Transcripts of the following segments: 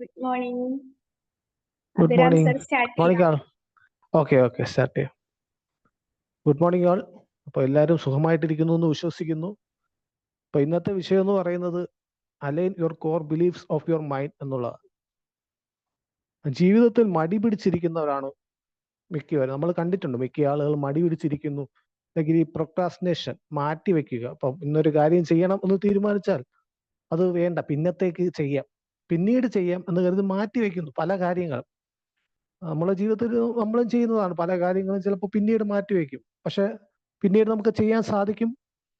Good morning good morning morning all okay okay start ചെയ്യാം good morning all അപ്പോൾ എല്ലാവരും സുഖമായിട്ടിരിക്കുന്നു എന്ന് വിശ്വസിക്കുന്നു. അപ്പോൾ ഇന്നത്തെ വിഷയം എന്ന് പറയുന്നത് align your core beliefs of your mind എന്നുള്ളതാണ്. ജീവിതത്തിൽ മടി പിടിച്ചിരിക്കുന്നവരാണ് മിക്കവരും. നമ്മൾ കണ്ടിട്ടുണ്ട് മിക്ക ആളുകൾ മടി പിടിച്ചിരിക്കുന്നു. അല്ലെങ്കിൽ ഈ പ്രൊക്രാസ്റ്റിനേഷൻ മാറ്റി വെക്കുക അപ്പം ഇന്നൊരു കാര്യം ചെയ്യണം എന്ന് തീരുമാനിച്ചാൽ അത് വേണ്ട. പിന്നത്തേക്ക് ചെയ്യാം. പിന്നീട് ചെയ്യാം എന്ന് കരുതി മാറ്റി വെക്കുന്നു പല കാര്യങ്ങളും നമ്മളെ ജീവിതത്തിൽ നമ്മളും ചെയ്യുന്നതാണ്. പല കാര്യങ്ങളും ചിലപ്പോൾ പിന്നീട് മാറ്റി വെക്കും. പക്ഷെ പിന്നീട് നമുക്ക് ചെയ്യാൻ സാധിക്കും.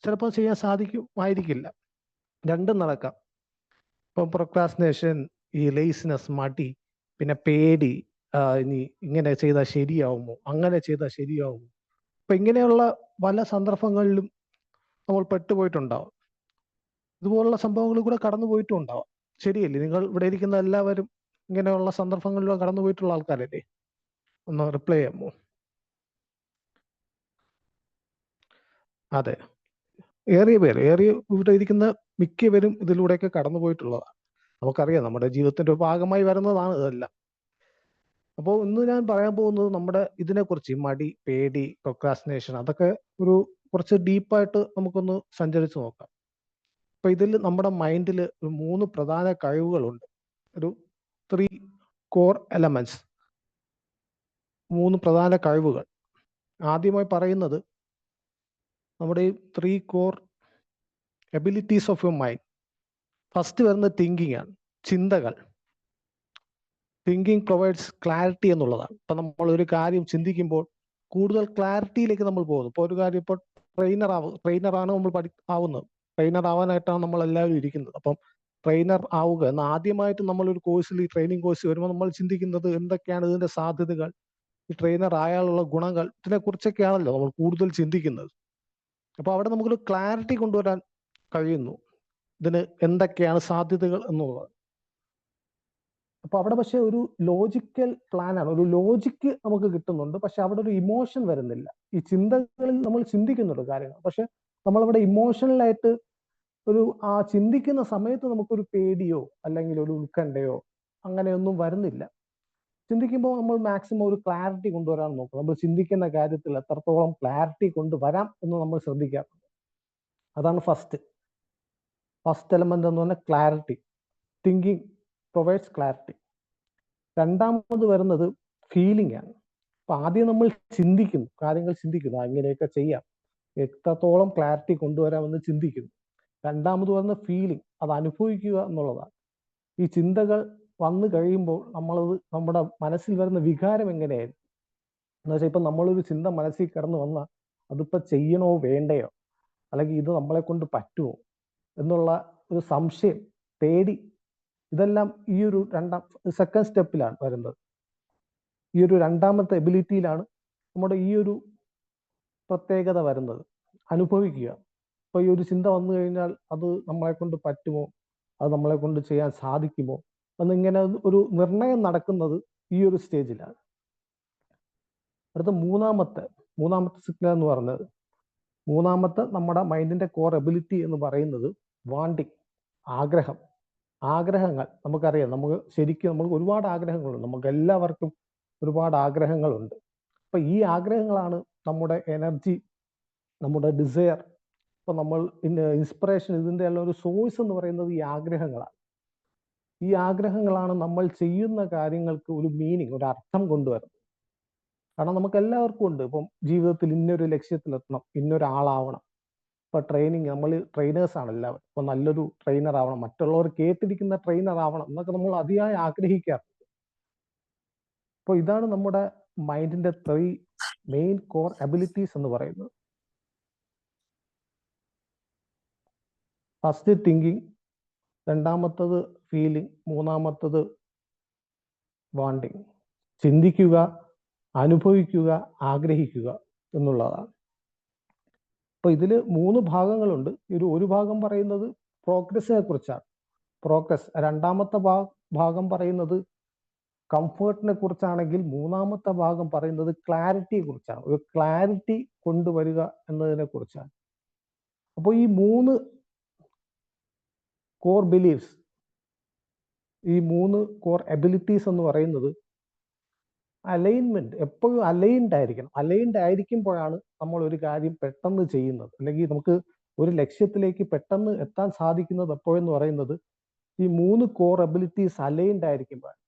ചിലപ്പോൾ ചെയ്യാൻ സാധിക്കുമായിരിക്കില്ല രണ്ടും നടക്കാം. ഇപ്പം പ്രൊക്രാസിനേഷൻ ഈ ലേസിനെസ് മടി പിന്നെ പേടി ഇനി ഇങ്ങനെ ചെയ്താൽ ശരിയാവുമോ? അങ്ങനെ ചെയ്താൽ ശരിയാവുമോ? അപ്പൊ ഇങ്ങനെയുള്ള പല സന്ദർഭങ്ങളിലും നമ്മൾ പെട്ടുപോയിട്ടുണ്ടാവും. ഇതുപോലുള്ള സംഭവങ്ങൾ കൂടെ കടന്നു പോയിട്ടും ഉണ്ടാവാം ശരിയല്ലേ? നിങ്ങൾ ഇവിടെ ഇരിക്കുന്ന എല്ലാവരും ഇങ്ങനെയുള്ള സന്ദർഭങ്ങളിലൂടെ കടന്നു പോയിട്ടുള്ള ആൾക്കാരല്ലേ? ഒന്ന് റിപ്ലൈ ചെയ്യാമോ? അതെ. ഏറിയ പേര് ഏറിയ ഇവിടെ ഇരിക്കുന്ന മിക്കവരും ഇതിലൂടെയൊക്കെ കടന്നു പോയിട്ടുള്ളതാണ് നമുക്കറിയാം നമ്മുടെ ജീവിതത്തിന്റെ ഭാഗമായി വരുന്നതാണ് ഇതെല്ലാം. അപ്പോൾ ഇന്ന് ഞാൻ പറയാൻ പോകുന്നത് നമ്മുടെ ഇതിനെക്കുറിച്ച് മടി പേടി പ്രൊക്രാസിനേഷൻ അതൊക്കെ ഒരു കുറച്ച് ഡീപ്പായിട്ട് നമുക്കൊന്ന് സഞ്ചരിച്ചു നോക്കാം. അപ്പൊ ഇതിൽ നമ്മുടെ മൈൻഡിൽ മൂന്ന് പ്രധാന കഴിവുകളുണ്ട്. ഒരു ത്രീ കോർ എലമെന്റ്സ് മൂന്ന് പ്രധാന കഴിവുകൾ. ആദ്യമായി പറയുന്നത് നമ്മുടെ ഈ three core abilities of your mind first വരുന്ന തിങ്കിങ് ആണ്. ചിന്തകൾ. തിങ്കിങ് പ്രൊവൈഡ്സ് ക്ലാരിറ്റി എന്നുള്ളതാണ്. ഇപ്പൊ നമ്മൾ ഒരു കാര്യം ചിന്തിക്കുമ്പോൾ കൂടുതൽ ക്ലാരിറ്റിയിലേക്ക് നമ്മൾ പോകുന്നു. ഇപ്പോൾ ഒരു കാര്യം ഇപ്പോൾ ട്രെയിനർ ആവും ട്രെയിനറാണ് നമ്മൾ പഠി ആവുന്നത്. ട്രെയിനർ ആവാനായിട്ടാണ് നമ്മൾ എല്ലാവരും ഇരിക്കുന്നത്. അപ്പം ട്രെയിനർ ആവുക എന്ന് ആദ്യമായിട്ട് നമ്മൾ ഒരു കോഴ്സിൽ ഈ ട്രെയിനിങ് കോഴ്സ് വരുമ്പോൾ നമ്മൾ ചിന്തിക്കുന്നത് എന്തൊക്കെയാണ് ഇതിന്റെ സാധ്യതകൾ ഈ ട്രെയിനർ ആയാലുള്ള ഗുണങ്ങൾ ഇതിനെ കുറിച്ചൊക്കെയാണല്ലോ നമ്മൾ കൂടുതൽ ചിന്തിക്കുന്നത്. അപ്പൊ അവിടെ നമുക്കൊരു ക്ലാരിറ്റി കൊണ്ടുവരാൻ കഴിയുന്നു. ഇതിന് എന്തൊക്കെയാണ് സാധ്യതകൾ എന്നുള്ളത്. അപ്പൊ അവിടെ പക്ഷെ ഒരു ലോജിക്കൽ പ്ലാനാണ് ഒരു ലോജിക്ക് നമുക്ക് കിട്ടുന്നുണ്ട് പക്ഷെ അവിടെ ഒരു ഇമോഷൻ വരുന്നില്ല. ഈ ചിന്തകളിൽ നമ്മൾ ചിന്തിക്കുന്നുണ്ട് കാര്യങ്ങൾ. പക്ഷെ നമ്മളവിടെ ഇമോഷണലായിട്ട് ഒരു ആ ചിന്തിക്കുന്ന സമയത്ത് നമുക്കൊരു പേടിയോ അല്ലെങ്കിൽ ഒരു ഉത്കണ്ഠയോ അങ്ങനെയൊന്നും വരുന്നില്ല. ചിന്തിക്കുമ്പോൾ നമ്മൾ മാക്സിമം ഒരു ക്ലാരിറ്റി കൊണ്ടുവരാൻ നോക്കും. നമ്മൾ ചിന്തിക്കുന്ന കാര്യത്തിൽ എത്രത്തോളം ക്ലാരിറ്റി കൊണ്ടുവരാം എന്ന് നമ്മൾ ശ്രദ്ധിക്കാറുണ്ട് അതാണ് ഫസ്റ്റ് ഫസ്റ്റ് എലമെന്റ് എന്ന് പറഞ്ഞാൽ ക്ലാരിറ്റി തിങ്കിങ് പ്രൊവൈഡ്സ് ക്ലാരിറ്റി രണ്ടാമത് വരുന്നത് ഫീലിംഗ് ആണ്. അപ്പൊ ആദ്യം നമ്മൾ ചിന്തിക്കുന്നു. കാര്യങ്ങൾ ചിന്തിക്കുന്നു. അങ്ങനെയൊക്കെ ചെയ്യാം. എത്രത്തോളം ക്ലാരിറ്റി കൊണ്ടുവരാമെന്ന് ചിന്തിക്കുന്നു. രണ്ടാമത് വരുന്ന ഫീലിംഗ് അത് അനുഭവിക്കുക എന്നുള്ളതാണ്. ഈ ചിന്തകൾ വന്നു കഴിയുമ്പോൾ നമ്മളത് നമ്മുടെ മനസ്സിൽ വരുന്ന വികാരം എങ്ങനെയായിരുന്നു? എന്ന് വെച്ചാൽ ഇപ്പം നമ്മളൊരു ചിന്ത മനസ്സിൽ കിടന്നു വന്നാൽ അതിപ്പോൾ ചെയ്യണോ വേണ്ടയോ? അല്ലെങ്കിൽ ഇത് നമ്മളെ കൊണ്ട് പറ്റുമോ എന്നുള്ള ഒരു സംശയം പേടി ഇതെല്ലാം ഈ ഒരു രണ്ടാം സെക്കൻഡ് സ്റ്റെപ്പിലാണ് വരുന്നത്. ഈ ഒരു രണ്ടാമത്തെ എബിലിറ്റിയിലാണ് നമ്മുടെ ഈ ഒരു പ്രത്യേകത വരുന്നത്. അനുഭവിക്കുക. ഇപ്പൊ ഈ ഒരു ചിന്ത വന്നു കഴിഞ്ഞാൽ അത് നമ്മളെ കൊണ്ട് പറ്റുമോ? അത് നമ്മളെ കൊണ്ട് ചെയ്യാൻ സാധിക്കുമോ? എന്നിങ്ങനെ ഒരു നിർണയം നടക്കുന്നത് ഈ ഒരു സ്റ്റേജിലാണ്. അടുത്ത മൂന്നാമത്തെ മൂന്നാമത്തെ സിഗ്നൽ എന്ന് പറഞ്ഞത് മൂന്നാമത്തെ നമ്മുടെ മൈൻഡിന്റെ കോർ എബിലിറ്റി എന്ന് പറയുന്നത് വാണ്ടിങ് ആഗ്രഹം. ആഗ്രഹങ്ങൾ നമുക്കറിയാം നമുക്ക് ശരിക്കും നമുക്ക് ഒരുപാട് ആഗ്രഹങ്ങളുണ്ട്. നമുക്ക് എല്ലാവർക്കും ഒരുപാട് ആഗ്രഹങ്ങളുണ്ട്. അപ്പൊ ഈ ആഗ്രഹങ്ങളാണ് നമ്മുടെ എനർജി നമ്മുടെ ഡിസയർ ഇപ്പൊ നമ്മൾ ഇൻസ്പിറേഷൻ ഇതിന്റെ എല്ലാം ഒരു സോഴ്സ് എന്ന് പറയുന്നത് ഈ ആഗ്രഹങ്ങളാണ്. ഈ ആഗ്രഹങ്ങളാണ് നമ്മൾ ചെയ്യുന്ന കാര്യങ്ങൾക്ക് ഒരു മീനിങ് ഒരു അർത്ഥം കൊണ്ടുവരുന്നത്. കാരണം നമുക്ക് എല്ലാവർക്കും ഉണ്ട്. ഇപ്പം ജീവിതത്തിൽ ഇന്നൊരു ലക്ഷ്യത്തിലെത്തണം ഇന്നൊരാളാവണം. ഇപ്പൊ ട്രെയിനിങ് നമ്മൾ ട്രെയിനേഴ്സ് ആണ് എല്ലാവരും. ഇപ്പൊ നല്ലൊരു ട്രെയിനർ ആവണം. മറ്റുള്ളവർ കേട്ടിരിക്കുന്ന ട്രെയിനർ ആവണം എന്നൊക്കെ നമ്മൾ അതിയായി ആഗ്രഹിക്കാറുണ്ട്. അപ്പോൾ ഇതാണ് നമ്മുടെ മൈൻഡിന്റെ ത്രീ മെയിൻ കോർ അബിലിറ്റീസ് എന്ന് പറയുന്നത്. ഫസ്റ്റ് തിങ്കിങ് രണ്ടാമത്തത് ഫീലിംഗ് മൂന്നാമത്തത് വാണ്ടിങ് ചിന്തിക്കുക അനുഭവിക്കുക ആഗ്രഹിക്കുക എന്നുള്ളതാണ്. അപ്പൊ ഇതിൽ മൂന്ന് ഭാഗങ്ങളുണ്ട്. ഒരു ഒരു ഭാഗം പറയുന്നത് പ്രോഗ്രസിനെ കുറിച്ചാണ്. പ്രോഗ്രസ് രണ്ടാമത്തെ ഭാഗം പറയുന്നത് കംഫേർട്ടിനെ കുറിച്ചാണെങ്കിൽ മൂന്നാമത്തെ ഭാഗം പറയുന്നത് ക്ലാരിറ്റിയെ കുറിച്ചാണ്. ഒരു ക്ലാരിറ്റി കൊണ്ടുവരിക എന്നതിനെ കുറിച്ചാണ്. അപ്പോൾ ഈ മൂന്ന് കോർ ബിലീഫ്സ് ഈ മൂന്ന് കോർ എബിലിറ്റീസ് എന്ന് പറയുന്നത് അലൈൻമെന്റ് എപ്പോഴും അലൈൻഡ് ആയിരിക്കണം. അലൈൻഡ് ആയിരിക്കുമ്പോഴാണ് നമ്മൾ ഒരു കാര്യം പെട്ടെന്ന് ചെയ്യുന്നത്. അല്ലെങ്കിൽ നമുക്ക് ഒരു ലക്ഷ്യത്തിലേക്ക് പെട്ടെന്ന് എത്താൻ സാധിക്കുന്നത് എപ്പോഴെന്ന് പറയുന്നത് ഈ മൂന്ന് കോർ എബിലിറ്റീസ് അലൈൻഡ് ആയിരിക്കുമ്പോഴാണ്.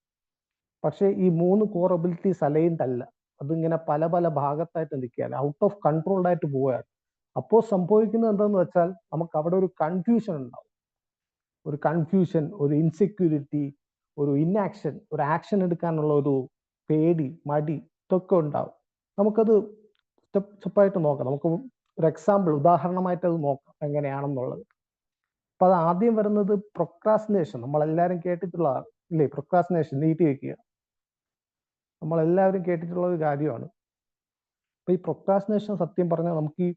പക്ഷേ ഈ മൂന്ന് കോർ എബിലിറ്റീസ് അലൈൻഡ് അല്ല. അതിങ്ങനെ പല പല ഭാഗത്തായിട്ട് നിൽക്കുകയാണ്. ഔട്ട് ഓഫ് കൺട്രോൾഡ് ആയിട്ട് പോവുകയാണ്. അപ്പോൾ സംഭവിക്കുന്നത് എന്താണെന്ന് വെച്ചാൽ നമുക്ക് അവിടെ ഒരു കൺഫ്യൂഷൻ ഉണ്ടാവും. ഒരു കൺഫ്യൂഷൻ ഒരു ഇൻസെക്യൂരിറ്റി ഒരു ഇന്നാക്ഷൻ ഒരു ആക്ഷൻ എടുക്കാനുള്ള ഒരു പേടി മടി ഇതൊക്കെ ഉണ്ടാവും. നമുക്കത് സ്റ്റെപ്പ് സ്റ്റെപ്പായിട്ട് നോക്കാം. നമുക്ക് ഒരു എക്സാമ്പിൾ ഉദാഹരണമായിട്ട് അത് നോക്കാം എങ്ങനെയാണെന്നുള്ളത്. അപ്പൊ അത് ആദ്യം വരുന്നത് പ്രൊക്രാസിനേഷൻ നമ്മളെല്ലാവരും കേട്ടിട്ടുള്ളതാണ് ഇല്ലേ? പ്രൊക്രാസിനേഷൻ നീട്ടി വെക്കുക. നമ്മളെല്ലാവരും കേട്ടിട്ടുള്ള ഒരു കാര്യമാണ്. അപ്പൊ ഈ പ്രൊക്രാസിനേഷൻ സത്യം പറഞ്ഞാൽ നമുക്ക് ഈ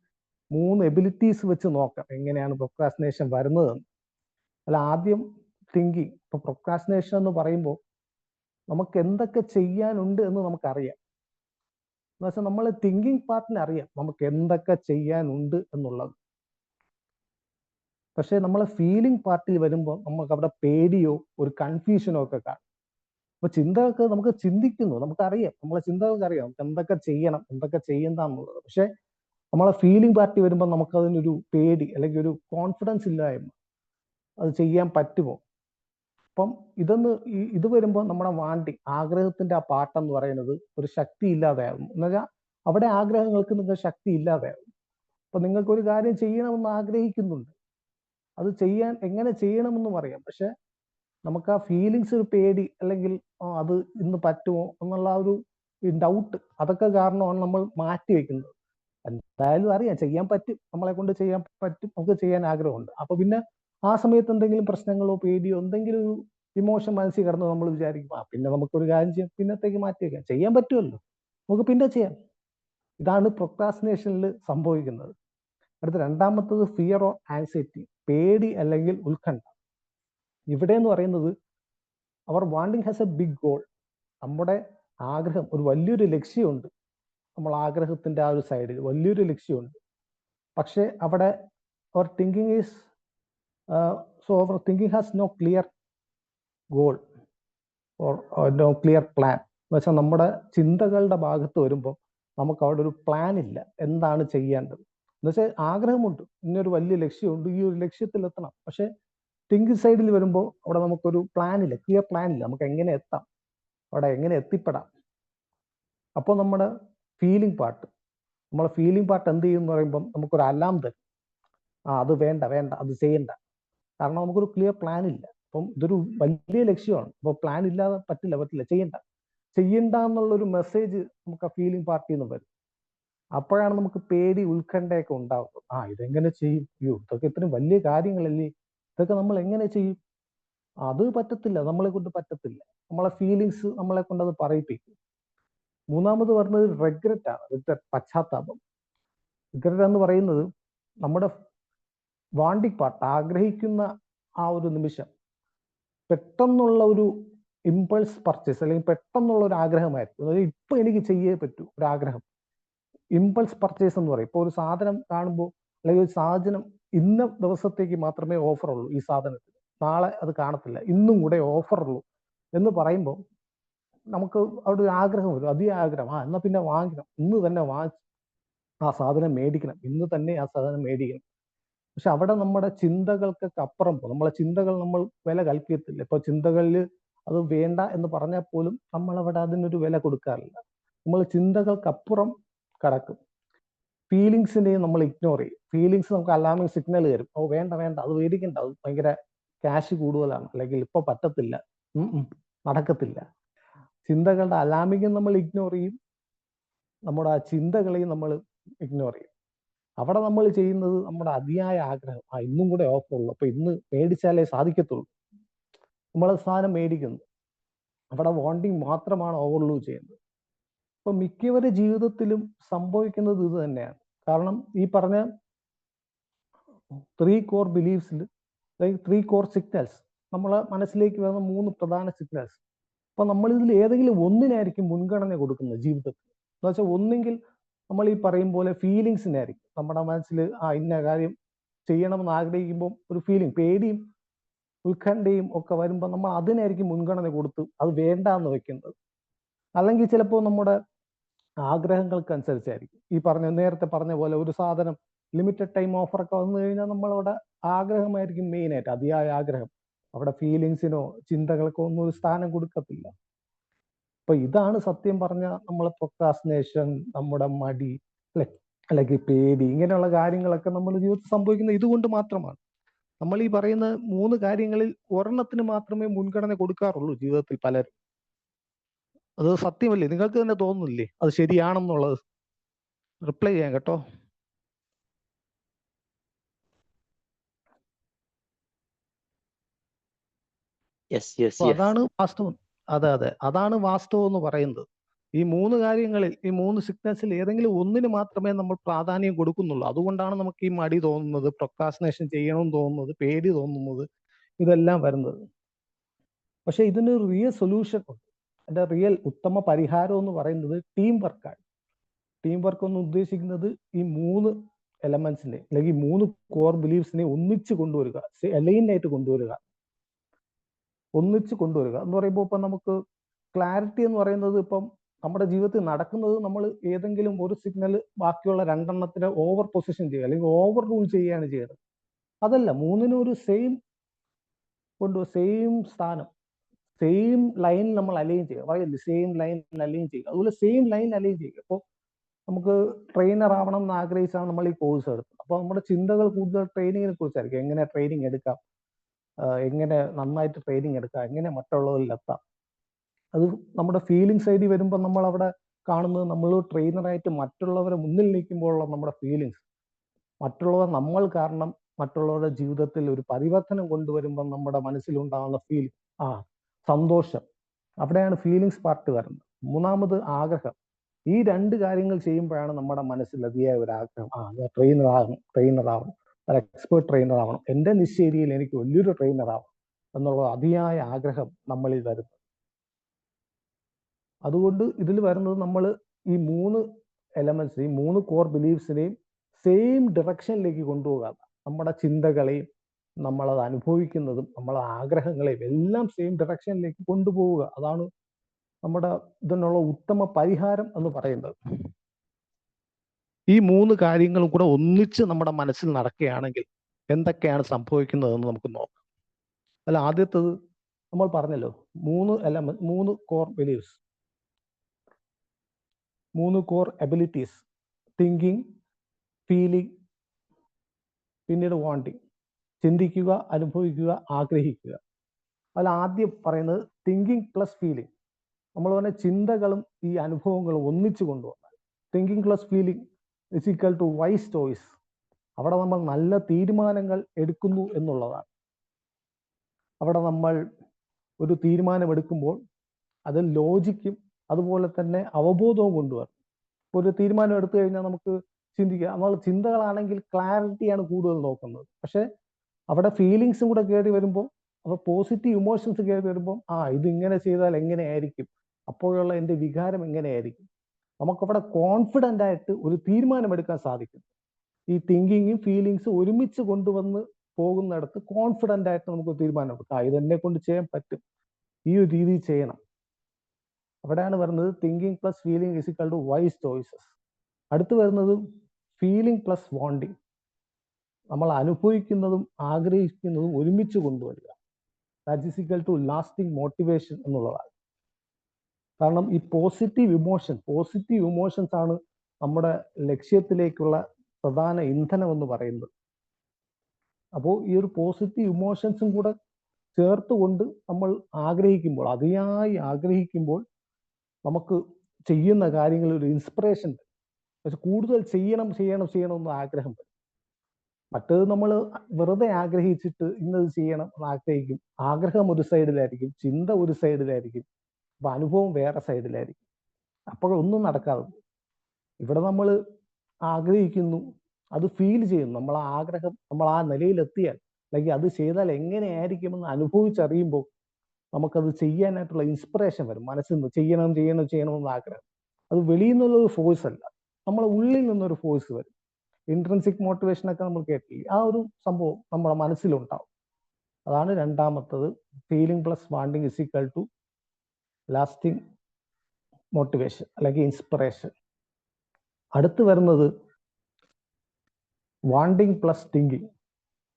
മൂന്ന് എബിലിറ്റീസ് വെച്ച് നോക്കാം എങ്ങനെയാണ് പ്രൊക്രാസിനേഷൻ വരുന്നതെന്ന്. അല്ല ആദ്യം തിങ്കിങ് ഇപ്പൊ പ്രൊക്രാസിനേഷൻ എന്ന് പറയുമ്പോൾ നമുക്ക് എന്തൊക്കെ ചെയ്യാനുണ്ട് എന്ന് നമുക്കറിയാം. എന്ന് വെച്ചാൽ നമ്മൾ തിങ്കിങ് പാർട്ടിനെ അറിയാം നമുക്ക് എന്തൊക്കെ ചെയ്യാനുണ്ട് എന്നുള്ളത്. പക്ഷെ നമ്മളെ ഫീലിംഗ് പാർട്ടിൽ വരുമ്പോൾ നമുക്ക് അവിടെ പേടിയോ ഒരു കൺഫ്യൂഷനോ ഒക്കെ കാണും. അപ്പൊ ചിന്തകൾക്ക് നമുക്ക് ചിന്തിക്കുന്നു. നമുക്കറിയാം. നമ്മളെ ചിന്തകൾക്ക് അറിയാം നമുക്ക് എന്തൊക്കെ ചെയ്യണം എന്തൊക്കെ ചെയ്യണ്ടെന്നുള്ളത്. പക്ഷെ നമ്മളെ ഫീലിംഗ് പാർട്ടി വരുമ്പോൾ നമുക്ക് അതിനൊരു പേടി അല്ലെങ്കിൽ ഒരു കോൺഫിഡൻസ് ഇല്ലായ്മ. അത് ചെയ്യാൻ പറ്റുമോ? അപ്പം ഇതൊന്ന് ഇത് വരുമ്പോൾ നമ്മുടെ വാണ്ടി ആഗ്രഹത്തിന്റെ ആ പാട്ടെന്ന് പറയുന്നത് ഒരു ശക്തി ഇല്ലാതെയാകും എന്നുവെച്ചാൽ അവിടെ ആഗ്രഹങ്ങൾക്ക് നിങ്ങൾ ശക്തി ഇല്ലാതെയാകും അപ്പൊ നിങ്ങൾക്ക് ഒരു കാര്യം ചെയ്യണമെന്ന് ആഗ്രഹിക്കുന്നുണ്ട്. അത് ചെയ്യാൻ എങ്ങനെ ചെയ്യണമെന്നും അറിയാം. പക്ഷെ നമുക്ക് ആ ഫീലിങ്സ് ഒരു പേടി അല്ലെങ്കിൽ അത് ഇന്ന് പറ്റുമോ എന്നുള്ള ഒരു ഡൗട്ട് അതൊക്കെ കാരണമാണ് നമ്മൾ മാറ്റി വെക്കുന്നത്. എന്തായാലും അറിയാം ചെയ്യാൻ പറ്റും നമ്മളെ കൊണ്ട് ചെയ്യാൻ പറ്റും നമുക്ക് ചെയ്യാൻ ആഗ്രഹമുണ്ട്. അപ്പൊ പിന്നെ ആ സമയത്ത് എന്തെങ്കിലും പ്രശ്നങ്ങളോ പേടിയോ എന്തെങ്കിലും ഒരു ഇമോഷൻ മനസ്സിൽ കിടന്ന് നമ്മൾ വിചാരിക്കും ആ പിന്നെ നമുക്കൊരു കാര്യം ചെയ്യാം പിന്നത്തേക്ക് മാറ്റി വെക്കാം. ചെയ്യാൻ പറ്റുമല്ലോ. നമുക്ക് പിന്നെ ചെയ്യാം. ഇതാണ് പ്രൊക്രാസിനേഷനിൽ സംഭവിക്കുന്നത്. അടുത്ത രണ്ടാമത്തത് ഫിയർ ഓർ ആൻസൈറ്റി പേടി അല്ലെങ്കിൽ ഉത്കണ്ഠ. ഇവിടെ എന്ന് പറയുന്നത് our wanting has a big goal നമ്മുടെ ആഗ്രഹം ഒരു വലിയൊരു ലക്ഷ്യമുണ്ട്. നമ്മൾ ആഗ്രഹത്തിന്റെ ആ ഒരു സൈഡിൽ വലിയൊരു ലക്ഷ്യമുണ്ട്. പക്ഷേ അവിടെ our thinking is so our thinking has no clear goal or no clear plan എന്ന് വെച്ചാൽ നമ്മുടെ ചിന്തകളുടെ ഭാഗത്ത് വരുമ്പോൾ നമുക്ക് അവിടെ ഒരു പ്ലാൻ ഇല്ല. എന്താണ് ചെയ്യേണ്ടത്? എന്ന് വെച്ചാൽ ആഗ്രഹമുണ്ട്. ഇന്നൊരു വലിയ ലക്ഷ്യമുണ്ട്. ഈ ഒരു ലക്ഷ്യത്തിൽ എത്തണം പക്ഷെ തിങ്കിങ് സൈഡിൽ വരുമ്പോൾ അവിടെ നമുക്കൊരു പ്ലാനില്ല ക്ലിയർ പ്ലാനില്ല നമുക്ക് എങ്ങനെ എത്താം? അവിടെ എങ്ങനെ എത്തിപ്പെടാം? അപ്പോൾ നമ്മുടെ ഫീലിംഗ് പാർട്ട് നമ്മളെ ഫീലിംഗ് പാർട്ട് എന്ത് ചെയ്യും എന്ന് പറയുമ്പം നമുക്കൊരു അലാം തരും. ആ അത് വേണ്ട വേണ്ട അത് ചെയ്യണ്ട. കാരണം നമുക്കൊരു ക്ലിയർ പ്ലാൻ ഇല്ല. അപ്പം ഇതൊരു വലിയ ലക്ഷ്യമാണ്. അപ്പോൾ പ്ലാൻ ഇല്ലാതെ പറ്റില്ല പറ്റില്ല ചെയ്യണ്ട. ചെയ്യണ്ട എന്നുള്ളൊരു മെസ്സേജ് നമുക്ക് ആ ഫീലിംഗ് പാർട്ടിയിൽ നിന്ന് വരും. അപ്പോഴാണ് നമുക്ക് പേടി ഉത്കണ്ഠയൊക്കെ ഉണ്ടാവുന്നത്. ആ ഇതെങ്ങനെ ചെയ്യും? അയ്യോ ഇതൊക്കെ ഇത്രയും വലിയ കാര്യങ്ങളല്ലേ? ഇതൊക്കെ നമ്മൾ എങ്ങനെ ചെയ്യും? അത് പറ്റത്തില്ല നമ്മളെ കൊണ്ട് പറ്റത്തില്ല. നമ്മളെ ഫീലിങ്സ് നമ്മളെ കൊണ്ട് അത് പറയിപ്പിക്കും. മൂന്നാമത് പറഞ്ഞത് റെഗ്രറ്റ് ആണ്. റിഗ്രറ്റ് പശ്ചാത്താപം. റിഗ്രറ്റ് എന്ന് പറയുന്നത് നമ്മുടെ വാണ്ടിപ്പാട്ട് ആഗ്രഹിക്കുന്ന ആ ഒരു നിമിഷം പെട്ടെന്നുള്ള ഒരു ഇമ്പൾസ് പർച്ചേസ് അല്ലെങ്കിൽ പെട്ടെന്നുള്ള ഒരു ആഗ്രഹമായിരിക്കും. അതായത് ഇപ്പൊ എനിക്ക് ചെയ്യേ പറ്റൂ ഒരു ആഗ്രഹം ഇമ്പൾസ് പർച്ചേസ് എന്ന് പറയും. ഇപ്പൊ ഒരു സാധനം കാണുമ്പോൾ അല്ലെങ്കിൽ ഒരു സാധനം ഇന്ന ദിവസത്തേക്ക് മാത്രമേ ഓഫർ ഉള്ളൂ ഈ സാധനത്തിന്. നാളെ അത് കാണത്തില്ല. ഇന്നും കൂടെ ഓഫർ ഉള്ളൂ എന്ന് പറയുമ്പോൾ നമുക്ക് അവിടെ ഒരു ആഗ്രഹം വരും. അധികം ആഗ്രഹം. ആ എന്നാ പിന്നെ വാങ്ങിക്കണം. ഇന്ന് തന്നെ വാങ്ങി ആ സാധനം മേടിക്കണം. ഇന്ന് തന്നെ ആ സാധനം മേടിക്കണം. പക്ഷെ അവിടെ നമ്മുടെ ചിന്തകൾക്കൊക്കെ അപ്പുറം പോകും നമ്മളെ ചിന്തകൾ നമ്മൾ വില കൽപ്പിക്കത്തില്ല ഇപ്പൊ ചിന്തകളിൽ അത് വേണ്ട എന്ന് പറഞ്ഞാൽ പോലും നമ്മൾ അവിടെ അതിനൊരു വില കൊടുക്കാറില്ല. നമ്മൾ ചിന്തകൾക്കപ്പുറം കടക്കും. ഫീലിങ്സിനെയും നമ്മൾ ഇഗ്നോർ ചെയ്യും. ഫീലിങ്സ് നമുക്ക് അലാമിങ് സിഗ്നൽ തരും. ഓ വേണ്ട വേണ്ട അത് വേദിക്കണ്ട അത് ഭയങ്കര ക്യാഷ് കൂടുതലാണ്. അല്ലെങ്കിൽ ഇപ്പൊ പറ്റത്തില്ല. നടക്കത്തില്ല. ചിന്തകളുടെ അലാമിങ് നമ്മൾ ഇഗ്നോർ ചെയ്യും. നമ്മുടെ ആ ചിന്തകളെയും നമ്മൾ ഇഗ്നോർ ചെയ്യും. അവിടെ നമ്മൾ ചെയ്യുന്നത് നമ്മുടെ അതിയായ ആഗ്രഹം. ആ ഇന്നും കൂടെ ഓഫർ ഉള്ളു. അപ്പൊ ഇന്ന് മേടിച്ചാലേ സാധിക്കത്തുള്ളൂ. നമ്മൾ സാധനം മേടിക്കുന്നു. അവിടെ വോണ്ടിങ് മാത്രമാണ് ഓവർലൂ ചെയ്യുന്നത്. അപ്പൊ മിക്കവരുടെ ജീവിതത്തിലും സംഭവിക്കുന്നത് ഇത് തന്നെയാണ്. കാരണം ഈ പറഞ്ഞ ത്രീ കോർ ബിലീഫ്സിൽ അല്ലെങ്കിൽ ത്രീ കോർ സിഗ്നൽസ് നമ്മളെ മനസ്സിലേക്ക് വരുന്ന മൂന്ന് പ്രധാന സിഗ്നൽസ് അപ്പൊ നമ്മൾ ഇതിൽ ഏതെങ്കിലും ഒന്നിനായിരിക്കും മുൻഗണന കൊടുക്കുന്നത് ജീവിതത്തിൽ. എന്ന് വെച്ചാൽ ഒന്നെങ്കിൽ നമ്മൾ ഈ പറയും പോലെ ഫീലിങ്സിനായിരിക്കും നമ്മുടെ മനസ്സിൽ ആ ഇന്ന കാര്യം ചെയ്യണമെന്ന് ആഗ്രഹിക്കുമ്പോൾ ഒരു ഫീലിംഗ് പേടിയും ഉത്കണ്ഠയും ഒക്കെ വരുമ്പോൾ നമ്മൾ അതിനായിരിക്കും മുൻഗണന കൊടുത്ത് അത് വേണ്ട എന്ന് വെക്കുന്നത്. അല്ലെങ്കിൽ ചിലപ്പോൾ നമ്മുടെ ആഗ്രഹങ്ങൾക്കനുസരിച്ചായിരിക്കും. ഈ പറഞ്ഞ നേരത്തെ പറഞ്ഞ പോലെ ഒരു സാധനം ലിമിറ്റഡ് ടൈം ഓഫർ ഒക്കെ വന്നു കഴിഞ്ഞാൽ നമ്മളവിടെ ആഗ്രഹമായിരിക്കും മെയിൻ ആയിട്ട് അതിയായ ആഗ്രഹം. അവിടെ ഫീലിങ്സിനോ ചിന്തകൾക്കോ ഒന്നും ഒരു സ്ഥാനം കൊടുക്കത്തില്ല. അപ്പൊ ഇതാണ് സത്യം പറഞ്ഞ നമ്മളെ പ്രൊക്കാസിനേഷൻ നമ്മുടെ മടി അല്ലെ? അല്ലെങ്കിൽ പേടി ഇങ്ങനെയുള്ള കാര്യങ്ങളൊക്കെ നമ്മൾ ജീവിതത്തിൽ സംഭവിക്കുന്ന ഇതുകൊണ്ട് മാത്രമാണ്. നമ്മൾ ഈ പറയുന്ന മൂന്ന് കാര്യങ്ങളിൽ ഒരെണ്ണത്തിന് മാത്രമേ മുൻഗണന കൊടുക്കാറുള്ളൂ ജീവിതത്തിൽ പലരും. അത് സത്യമല്ലേ? നിങ്ങൾക്ക് തന്നെ തോന്നുന്നില്ലേ? അത് ശരിയാണെന്നുള്ളത്. റിപ്ലൈ ചെയ്യാം കേട്ടോ. അതാണ് വാസ്തവം. അതെ അതെ. അതാണ് വാസ്തവം എന്ന് പറയുന്നത്. ഈ മൂന്ന് കാര്യങ്ങളിൽ ഈ മൂന്ന് സിഗ്നൽസിൽ ഏതെങ്കിലും ഒന്നിന് മാത്രമേ നമ്മൾ പ്രാധാന്യം കൊടുക്കുന്നുള്ളൂ. അതുകൊണ്ടാണ് നമുക്ക് ഈ മടി തോന്നുന്നത് പ്രൊക്കാസിനേഷൻ ചെയ്യണമെന്ന് തോന്നുന്നത് പേടി തോന്നുന്നത് ഇതെല്ലാം വരുന്നത്. പക്ഷെ ഇതിനൊരു റിയൽ സൊല്യൂഷൻ ഉണ്ട്. അതിന്റെ റിയൽ ഉത്തമ പരിഹാരം എന്ന് പറയുന്നത് ടീം വർക്കാണ് ടീം വർക്ക് എന്ന് ഉദ്ദേശിക്കുന്നത് ഈ മൂന്ന് എലമെന്റ്സിനെ അല്ലെങ്കിൽ മൂന്ന് കോർ ബിലീഫ്സിനെ ഒന്നിച്ച് കൊണ്ടുവരിക ആയിട്ട് കൊണ്ടുവരിക. ഒന്നിച്ച് കൊണ്ടുവരിക. എന്ന് പറയുമ്പോൾ ഇപ്പം നമുക്ക് ക്ലാരിറ്റി എന്ന് പറയുന്നത് ഇപ്പം നമ്മുടെ ജീവിതത്തിൽ നടക്കുന്നത് നമ്മൾ ഏതെങ്കിലും ഒരു സിഗ്നൽ ബാക്കിയുള്ള രണ്ടെണ്ണത്തിന് ഓവർ പൊസിഷൻ ചെയ്യുക അല്ലെങ്കിൽ ഓവർ റൂൾ ചെയ്യുകയാണ് ചെയ്യുന്നത്. അതല്ല മൂന്നിനും ഒരു സെയിം കൊണ്ട് സെയിം സ്ഥാനം സെയിം ലൈൻ നമ്മൾ അലൈൻ ചെയ്യുക. പറയില്ലേ സെയിം ലൈൻ അലൈൻ ചെയ്യുക. അതുപോലെ സെയിം ലൈൻ അലൈൻ ചെയ്യുക. അപ്പോൾ നമുക്ക് ട്രെയിനർ ആവണം എന്ന് ആഗ്രഹിച്ചാണ് നമ്മൾ ഈ കോഴ്സ് എടുത്തത് അപ്പോൾ നമ്മുടെ ചിന്തകൾ കൂടുതൽ ട്രെയിനിങ്ങിനെ കുറിച്ചായിരിക്കും. എങ്ങനെ ട്രെയിനിങ് എടുക്കാം? എങ്ങനെ നന്നായിട്ട് ട്രെയിനിങ് എടുക്കാം? എങ്ങനെ മറ്റുള്ളവരിൽ എത്താം? അത് നമ്മുടെ ഫീലിംഗ് സൈഡിൽ വരുമ്പോൾ നമ്മൾ അവിടെ കാണുന്നത് നമ്മൾ ട്രെയിനറായിട്ട് മറ്റുള്ളവരെ മുന്നിൽ നിൽക്കുമ്പോഴുള്ള നമ്മുടെ ഫീലിങ്സ് മറ്റുള്ളവർ നമ്മൾ കാരണം മറ്റുള്ളവരുടെ ജീവിതത്തിൽ ഒരു പരിവർത്തനം കൊണ്ടുവരുമ്പോൾ നമ്മുടെ മനസ്സിലുണ്ടാകുന്ന ഫീൽ ആ സന്തോഷം. അവിടെയാണ് ഫീലിങ്സ് പാർട്ട് വരുന്നത്. മൂന്നാമത് ആഗ്രഹം. ഈ രണ്ട് കാര്യങ്ങൾ ചെയ്യുമ്പോഴാണ് നമ്മുടെ മനസ്സിൽ അതിയായ ഒരു ആഗ്രഹം. ആ ഞാൻ ട്രെയിനർ ആകണം ട്രെയിനർ ആവണം. ഒരു എക്സ്പേർട്ട് ട്രെയിനർ ആവണം. എന്റെ നിശ്ചേരിയിൽ എനിക്ക് വലിയൊരു ട്രെയിനർ ആവണം എന്നുള്ള അതിയായ ആഗ്രഹം നമ്മളിൽ വരുന്നത്. അതുകൊണ്ട് ഇതിൽ വരുന്നത് നമ്മൾ ഈ മൂന്ന് എലമെന്റ്സിനെയും മൂന്ന് കോർ ബിലീഫ്സിനെയും സെയിം ഡയറക്ഷനിലേക്ക് കൊണ്ടുപോകാം നമ്മുടെ ചിന്തകളെയും നമ്മളത് അനുഭവിക്കുന്നതും നമ്മളെ ആഗ്രഹങ്ങളെയും എല്ലാം സെയിം ഡയറക്ഷനിലേക്ക് കൊണ്ടുപോവുക. അതാണ് നമ്മുടെ ഇതിനുള്ള ഉത്തമ പരിഹാരം എന്ന് പറയുന്നത്. ഈ മൂന്ന് കാര്യങ്ങളും കൂടെ ഒന്നിച്ച് നമ്മുടെ മനസ്സിൽ നടക്കുകയാണെങ്കിൽ എന്തൊക്കെയാണ് സംഭവിക്കുന്നതെന്ന് നമുക്ക് നോക്കാം. അല്ല ആദ്യത്തത് നമ്മൾ പറഞ്ഞല്ലോ മൂന്ന് അല്ല മൂന്ന് കോർ ബിലീവ്സ് മൂന്ന് കോർ എബിലിറ്റീസ് തിങ്കിങ് ഫീലിംഗ് പിന്നീട് വാണ്ടിങ് ചിന്തിക്കുക അനുഭവിക്കുക ആഗ്രഹിക്കുക. അതിൽ ആദ്യം പറയുന്നത് തിങ്കിങ് പ്ലസ് ഫീലിംഗ് നമ്മൾ പറഞ്ഞ ചിന്തകളും ഈ അനുഭവങ്ങളും ഒന്നിച്ചു കൊണ്ടുവന്നാൽ thinking plus feeling is equal to wise choice അവിടെ നമ്മൾ നല്ല തീരുമാനങ്ങൾ എടുക്കുന്നു എന്നുള്ളതാണ്. അവിടെ നമ്മൾ ഒരു തീരുമാനം എടുക്കുമ്പോൾ അത് ലോജിക്കും അതുപോലെ തന്നെ അവബോധവും കൊണ്ടുവരണം. ഒരു തീരുമാനം എടുത്തു കഴിഞ്ഞാൽ നമുക്ക് ചിന്തിക്കുക നമ്മൾ ചിന്തകളാണെങ്കിൽ ക്ലാരിറ്റിയാണ് കൂടുതൽ നോക്കുന്നത്. പക്ഷെ അവിടെ ഫീലിങ്സും കൂടെ കയറി വരുമ്പോൾ അപ്പോൾ പോസിറ്റീവ് ഇമോഷൻസ് കയറി വരുമ്പോൾ ആ ഇതിങ്ങനെ ചെയ്താൽ എങ്ങനെയായിരിക്കും? അപ്പോഴുള്ള എന്റെ വികാരം എങ്ങനെയായിരിക്കും? നമുക്കവിടെ കോൺഫിഡന്റ് ആയിട്ട് ഒരു തീരുമാനമെടുക്കാൻ സാധിക്കും. ഈ തിങ്കിങ്ങും ഫീലിങ്സും ഒരുമിച്ച് കൊണ്ടുവന്ന് പോകുന്നിടത്ത് കോൺഫിഡന്റ് ആയിട്ട് നമുക്ക് തീരുമാനമെടുക്കാം ഇതെന്നെ ഇത് കൊണ്ട് ചെയ്യാൻ പറ്റും. ഈ ഒരു രീതിയിൽ ചെയ്യണം. അവിടെയാണ് വരുന്നത് thinking plus feeling is equal to wise choices അടുത്ത് വരുന്നത് ഫീലിംഗ് പ്ലസ് വാണ്ടിങ് നമ്മൾ അനുഭവിക്കുന്നതും ആഗ്രഹിക്കുന്നതും ഒരുമിച്ച് കൊണ്ടുവരിക. ദാറ്റ് ടു ലാസ്റ്റിംഗ് മോട്ടിവേഷൻ എന്നുള്ളതാണ്. കാരണം ഈ പോസിറ്റീവ് ഇമോഷൻ പോസിറ്റീവ് ഇമോഷൻസ് ആണ് നമ്മുടെ ലക്ഷ്യത്തിലേക്കുള്ള പ്രധാന ഇന്ധനം എന്ന് പറയുന്നത്. അപ്പോൾ ഈ ഒരു പോസിറ്റീവ് ഇമോഷൻസും കൂടെ ചേർത്തുകൊണ്ട് നമ്മൾ ആഗ്രഹിക്കുമ്പോൾ അതിയായി ആഗ്രഹിക്കുമ്പോൾ നമുക്ക് ചെയ്യുന്ന കാര്യങ്ങളിൽ ഒരു ഇൻസ്പിറേഷൻ കൂടുതൽ ചെയ്യണം ചെയ്യണം ചെയ്യണം എന്ന് ആഗ്രഹം മറ്റേത് നമ്മൾ വെറുതെ ആഗ്രഹിച്ചിട്ട് ഇന്നത് ചെയ്യണം ആഗ്രഹിക്കും. ആഗ്രഹം ഒരു സൈഡിലായിരിക്കും ചിന്ത ഒരു സൈഡിലായിരിക്കും അപ്പൊ അനുഭവം വേറെ സൈഡിലായിരിക്കും. അപ്പോഴൊന്നും നടക്കാതെ ഇവിടെ നമ്മൾ ആഗ്രഹിക്കുന്നു അത് ഫീൽ ചെയ്യുന്നു. നമ്മൾ ആ ആഗ്രഹം നമ്മൾ ആ നിലയിലെത്തിയാൽ അല്ലെങ്കിൽ അത് ചെയ്താൽ എങ്ങനെയായിരിക്കുമെന്ന് അനുഭവിച്ചറിയുമ്പോൾ നമുക്കത് ചെയ്യാനായിട്ടുള്ള ഇൻസ്പിറേഷൻ വരും. മനസ്സിൽ നിന്ന് ചെയ്യണം ചെയ്യണം ചെയ്യണമെന്ന് ആഗ്രഹം. അത് വെളിയിൽ നിന്നുള്ള ഒരു ഫോഴ്സ് അല്ല. നമ്മളെ ഉള്ളിൽ നിന്നൊരു ഫോഴ്സ് വരും. ഇൻട്രൻസിക് മോട്ടിവേഷൻ ഒക്കെ നമ്മൾ കേട്ടില്ലേ? ആ ഒരു സംഭവം നമ്മുടെ മനസ്സിലുണ്ടാവും. അതാണ് രണ്ടാമത്തത്. Feeling plus wanting is equal to lasting motivation അല്ലെങ്കിൽ ഇൻസ്പിറേഷൻ അടുത്ത് വരുന്നത് വാണ്ടിങ് പ്ലസ് തിങ്കിങ്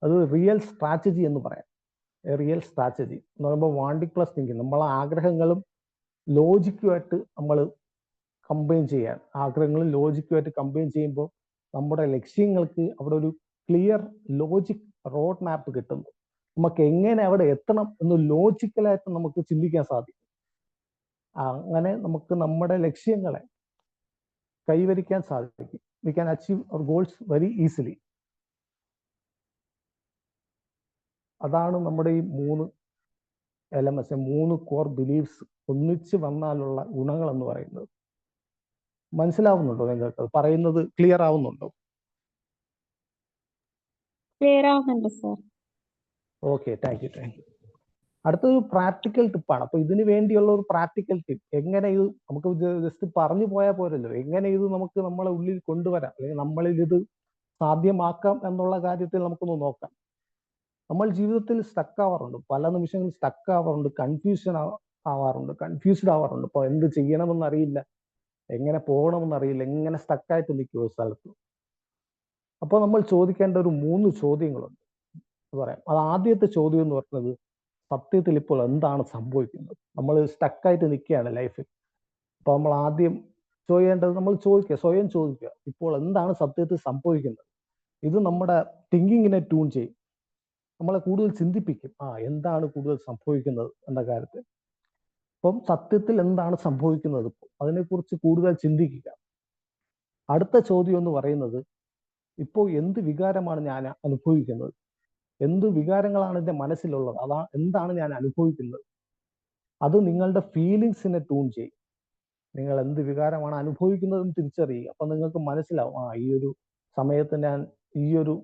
അത് റിയൽ സ്ട്രാറ്റജി എന്ന് പറയാം. റിയൽ സ്ട്രാറ്റജി എന്ന് പറയുമ്പോൾ വാണ്ടിങ് പ്ലസ് തിങ്കിങ് നമ്മളെ ആഗ്രഹങ്ങളും ലോജിക്കുമായിട്ട് നമ്മൾ കമ്പൈൻ ചെയ്യാൻ ആഗ്രഹങ്ങളും ലോജിക്കുമായിട്ട് കമ്പൈൻ ചെയ്യുമ്പോൾ നമ്മുടെ ലക്ഷ്യങ്ങൾക്ക് അവിടെ ഒരു ക്ലിയർ ലോജിക് റോഡ് മാപ്പ് കിട്ടുന്നു. നമുക്ക് എങ്ങനെ അവിടെ എത്തണം എന്ന് ലോജിക്കലായിട്ട് നമുക്ക് ചിന്തിക്കാൻ സാധിക്കും. അങ്ങനെ നമുക്ക് നമ്മുടെ ലക്ഷ്യങ്ങളെ കൈവരിക്കാൻ സാധിക്കും. We can achieve our goals very easily അതാണ് നമ്മുടെ ഈ മൂന്ന് എലമെന്റ്സ് മൂന്ന് കോർ ബിലീഫ്സ് ഒന്നിച്ച് വന്നാലുള്ള ഗുണങ്ങൾ എന്ന് പറയുന്നത്. മനസ്സിലാവുന്നുണ്ടോ നിങ്ങൾക്ക് പറയുന്നത് ക്ലിയർ ആവുന്നുണ്ടോ? ക്ലിയർ ആവുന്നുണ്ട് sir okay thank you thank you അടുത്തൊരു പ്രാക്ടിക്കൽ ടിപ്പാണ് അപ്പൊ ഇതിനു വേണ്ടിയുള്ള ഒരു പ്രാക്ടിക്കൽ ടിപ്പ് എങ്ങനെ ഇത് നമുക്ക് ജസ്റ്റ് പറഞ്ഞു പോയാൽ പോരല്ലോ. എങ്ങനെ ഇത് നമുക്ക് നമ്മളെ ഉള്ളിൽ കൊണ്ടുവരാം? അല്ലെങ്കിൽ നമ്മളിൽ ഇത് സാധ്യമാക്കാം എന്നുള്ള കാര്യത്തിൽ നമുക്കൊന്ന് നോക്കാം. നമ്മൾ ജീവിതത്തിൽ സ്റ്റക്ക് ആവാറുണ്ട്. പല നിമിഷങ്ങളിൽ സ്റ്റക്ക് ആവാറുണ്ട്. കൺഫ്യൂഷൻ ആവാറുണ്ട്. കൺഫ്യൂസ്ഡ് ആവാറുണ്ട്. ഇപ്പൊ എന്ത് ചെയ്യണമെന്ന് അറിയില്ല. എങ്ങനെ പോകണമെന്നറിയില്ല. എങ്ങനെ സ്റ്റക്കായിട്ട് നിൽക്കും സ്ഥലത്ത്? അപ്പോൾ നമ്മൾ ചോദിക്കേണ്ട ഒരു മൂന്ന് ചോദ്യങ്ങളുണ്ട്. എന്ന് പറയാം. അത് ആദ്യത്തെ ചോദ്യം എന്ന് പറയുന്നത് സത്യത്തിൽ ഇപ്പോൾ എന്താണ് സംഭവിക്കുന്നത്? നമ്മൾ സ്റ്റക്കായിട്ട് നിൽക്കുകയാണ് ലൈഫിൽ അപ്പോൾ നമ്മൾ ആദ്യം ചോദിക്കേണ്ടത് നമ്മൾ ചോദിക്കുക സ്വയം ചോദിക്കുക. ഇപ്പോൾ എന്താണ് സത്യത്തിൽ സംഭവിക്കുന്നത്? ഇത് നമ്മുടെ തിങ്കിങ്ങിനെ ട്യൂൺ ചെയ്യും. നമ്മളെ കൂടുതൽ ചിന്തിപ്പിക്കും. ആ എന്താണ് കൂടുതൽ സംഭവിക്കുന്നത് എന്ന കാര്യത്തിൽ. അപ്പം സത്യത്തിൽ എന്താണ് സംഭവിക്കുന്നത്? അതിനെക്കുറിച്ച് കൂടുതൽ ചിന്തിക്കുക. അടുത്ത ചോദ്യം എന്ന് പറയുന്നത് ഇപ്പോൾ എന്ത് വികാരമാണ് ഞാൻ അനുഭവിക്കുന്നത്? എന്ത് വികാരങ്ങളാണ് എന്റെ മനസ്സിലുള്ളത്? അതാ എന്താണ് ഞാൻ അനുഭവിക്കുന്നത്? അത് നിങ്ങളുടെ ഫീലിങ്സിനെ ട്യൂൺ ചെയ്യും. നിങ്ങൾ എന്ത് വികാരമാണ് അനുഭവിക്കുന്നതെന്ന് തിരിച്ചറിയുക. അപ്പം നിങ്ങൾക്ക് മനസ്സിലാവും ആ ഈ ഒരു സമയത്ത് ഞാൻ ഈ ഒരു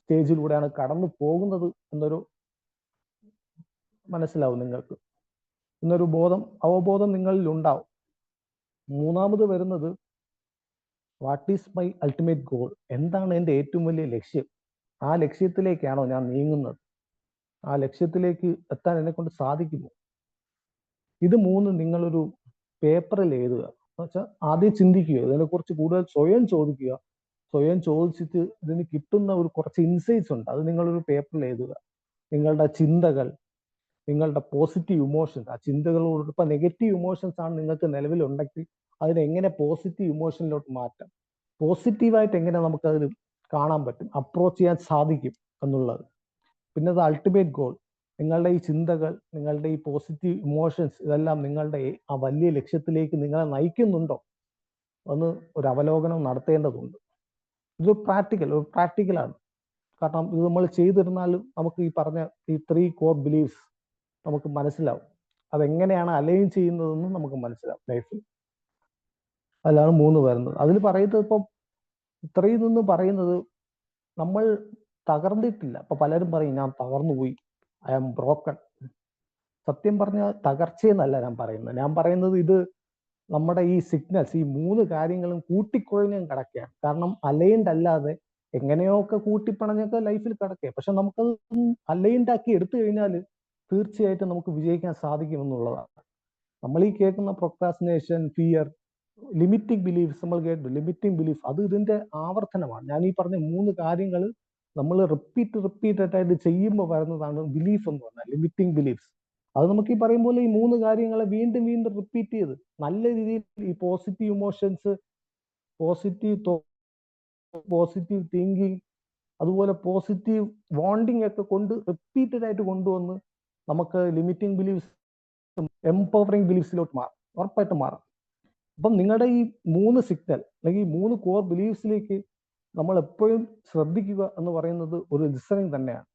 സ്റ്റേജിലൂടെയാണ് കടന്നു പോകുന്നത് എന്നൊരു മനസ്സിലാവും നിങ്ങൾക്ക്. എന്നൊരു ബോധം അവബോധം നിങ്ങളിൽ ഉണ്ടാവും. മൂന്നാമത് വരുന്നത് what is my ultimate goal എന്താണ് എന്റെ ഏറ്റവും വലിയ ലക്ഷ്യം? ആ ലക്ഷ്യത്തിലേക്കാണോ ഞാൻ നീങ്ങുന്നത്? ആ ലക്ഷ്യത്തിലേക്ക് എത്താൻ എന്നെ കൊണ്ട് സാധിക്കുമോ? ഇത് മൂന്ന് നിങ്ങളൊരു പേപ്പറിൽ എഴുതുക. വെച്ചാൽ ആദ്യം ചിന്തിക്കുക. ഇതിനെക്കുറിച്ച് കൂടുതൽ സ്വയം ചോദിക്കുക. സ്വയം ചോദിച്ചിട്ട് ഇതിന് കിട്ടുന്ന ഒരു കുറച്ച് ഇൻസൈറ്റ്സ് ഉണ്ട്. അത് നിങ്ങളൊരു പേപ്പറിൽ എഴുതുക. നിങ്ങളുടെ ചിന്തകൾ നിങ്ങളുടെ പോസിറ്റീവ് ഇമോഷൻസ് ആ ചിന്തകളോട് ഇപ്പൊ നെഗറ്റീവ് ഇമോഷൻസ് ആണ് നിങ്ങൾക്ക് നിലവിലുണ്ടെങ്കിൽ അതിനെങ്ങനെ പോസിറ്റീവ് ഇമോഷനിലോട്ട് മാറ്റാം? പോസിറ്റീവായിട്ട് എങ്ങനെ നമുക്കതിന് കാണാൻ പറ്റും? അപ്രോച്ച് ചെയ്യാൻ സാധിക്കും എന്നുള്ളത്. പിന്നെ അത് അൾട്ടിമേറ്റ് ഗോൾ നിങ്ങളുടെ ഈ ചിന്തകൾ നിങ്ങളുടെ ഈ പോസിറ്റീവ് ഇമോഷൻസ് ഇതെല്ലാം നിങ്ങളുടെ ആ വലിയ ലക്ഷ്യത്തിലേക്ക് നിങ്ങളെ നയിക്കുന്നുണ്ടോ? എന്ന് ഒരു അവലോകനം നടത്തേണ്ടതുണ്ട്. ഇത് പ്രാക്ടിക്കൽ ഒരു പ്രാക്ടിക്കലാണ് കാരണം ഇത് നമ്മൾ ചെയ്തിരുന്നാലും നമുക്ക് ഈ പറഞ്ഞ ഈ ത്രീ കോർ ബിലീഫ്സ് നമുക്ക് മനസ്സിലാവും. അതെങ്ങനെയാണ് അലൈൻ ചെയ്യുന്നതെന്ന് നമുക്ക് മനസ്സിലാവും ലൈഫിൽ അതിലാണ് മൂന്ന് വരുന്നത്. അതിൽ പറയുന്നത് ഇപ്പം ഇത്രയും നിന്ന് പറയുന്നത് നമ്മൾ തകർന്നിട്ടില്ല. ഇപ്പൊ പലരും പറയും ഞാൻ തകർന്നു പോയി. ഐ ആം ബ്രോക്കൺ സത്യം പറഞ്ഞാൽ തകർച്ചയെന്നല്ല ഞാൻ പറയുന്നത്. ഞാൻ പറയുന്നത് ഇത് നമ്മുടെ ഈ സിഗ്നൽസ് ഈ മൂന്ന് കാര്യങ്ങളും കൂട്ടിക്കുഴഞ്ഞും കിടക്കുകയാണ്. കാരണം അലൈൻഡ് അല്ലാതെ എങ്ങനെയൊക്കെ കൂട്ടിപ്പണഞ്ഞൊക്കെ ലൈഫിൽ കിടക്കുക പക്ഷെ നമുക്കത് അലൈൻഡ് ആക്കി എടുത്തു കഴിഞ്ഞാൽ തീർച്ചയായിട്ടും നമുക്ക് വിജയിക്കാൻ സാധിക്കുമെന്നുള്ളതാണ്. നമ്മൾ ഈ കേൾക്കുന്ന പ്രൊക്രാസിനേഷൻ ഫിയർ ലിമിറ്റിംഗ് ബിലീഫ്സ് നമ്മൾ കേട്ടു ലിമിറ്റിംഗ് ബിലീഫ് അത് ഇതിന്റെ ആവർത്തനമാണ്. ഞാൻ ഈ പറഞ്ഞ മൂന്ന് കാര്യങ്ങൾ നമ്മൾ റിപ്പീറ്റ് റിപ്പീറ്റഡ് ആയിട്ട് ചെയ്യുമ്പോൾ വരുന്നതാണ് ബിലീഫ് എന്ന് പറഞ്ഞാൽ ലിമിറ്റിംഗ് ബിലീഫ്സ് അത് നമുക്ക് ഈ പറയും പോലെ ഈ മൂന്ന് കാര്യങ്ങളെ വീണ്ടും വീണ്ടും റിപ്പീറ്റ് ചെയ്ത് നല്ല രീതിയിൽ ഈ positive emotions positive positive thinking അതുപോലെ പോസിറ്റീവ് വാണ്ടിങ് ഒക്കെ കൊണ്ട് റിപ്പീറ്റഡ് ആയിട്ട് കൊണ്ടുവന്ന് നമുക്ക് ലിമിറ്റിംഗ് ബിലീഫ്സ് എംപവറിംഗ് ബിലീഫ്സിലോട്ട് മാറും. ഉറപ്പായിട്ട് മാറും. അപ്പം നിങ്ങളുടെ ഈ മൂന്ന് സിഗ്നൽ അല്ലെങ്കിൽ ഈ മൂന്ന് കോർ ബിലീഫ്സിലേക്ക് നമ്മൾ എപ്പോഴും ശ്രദ്ധിക്കുക എന്ന് പറയുന്നത് ഒരു ലിസണിങ് തന്നെയാണ്.